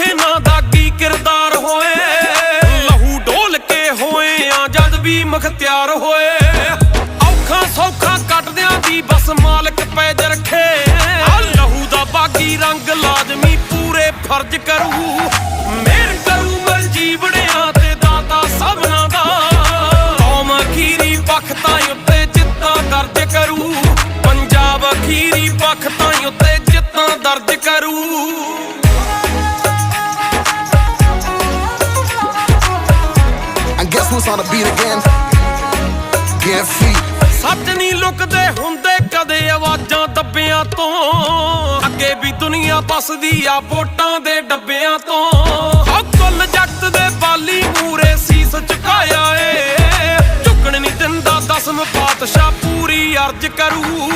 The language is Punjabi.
ਇਹਨਾਂ ਦਾ ਕੀ ਕਿਰਦਾਰ ਹੋਏ? ਲਹੂ ਡੋਲ ਕੇ ਹੋਏ ਆ ਜਦ ਵੀ ਮਖਤਿਆਰ ਹੋਏ। ਔਖਾ ਸੌਖਾ ਕੱਟਦਿਆਂ ਦੀ ਬਸ ਮਾਲਕ ਪੈਜ ਰੱਖੇ ਲਹੂ ਦਾ ਬਾਗੀ ਰੰਗ ਲਾਜ਼ਮੀ ਪੂਰੇ ਫਰਜ਼ ਉੱਤੇ ਜਿੱਤਾਂ ਦਰਜ ਕਰੂ। ਪੰਜਾਬ ਅਖੀਰੀ ਵਖਤਾਂ ਉੱਤੇ ਜਿੱਤਾਂ ਦਰਜ ਕਰੂ। And guess who's on the beat ਸੱਚ ਨਹੀਂ ਲੁਕਦੇ ਹੁੰਦੇ ਕਦੇ ਆਵਾਜ਼ਾਂ ਦੱਬਿਆਂ ਤੋਂ। ਅੱਗੇ ਵੀ ਦੁਨੀਆ ਬਸਦੀ ਆ ਵੋਟਾਂ ਦੇ ਡੱਬਿਆਂ ਤੋਂ। ਹੋ ਕੁੱਲ ਜਗਤ ਦੇ ਬਾਲੀ ਮੂਰੇ ਸੀਸ ਝੁਕਾਇਆ ਏ। ਝੁਕਣ ਨਹੀਂ ਦਿੰਦਾ ਦਸਮ ਪਾਤਸ਼ਾਹ ਪੂਰੀ ਅਰਜ ਕਰੂ।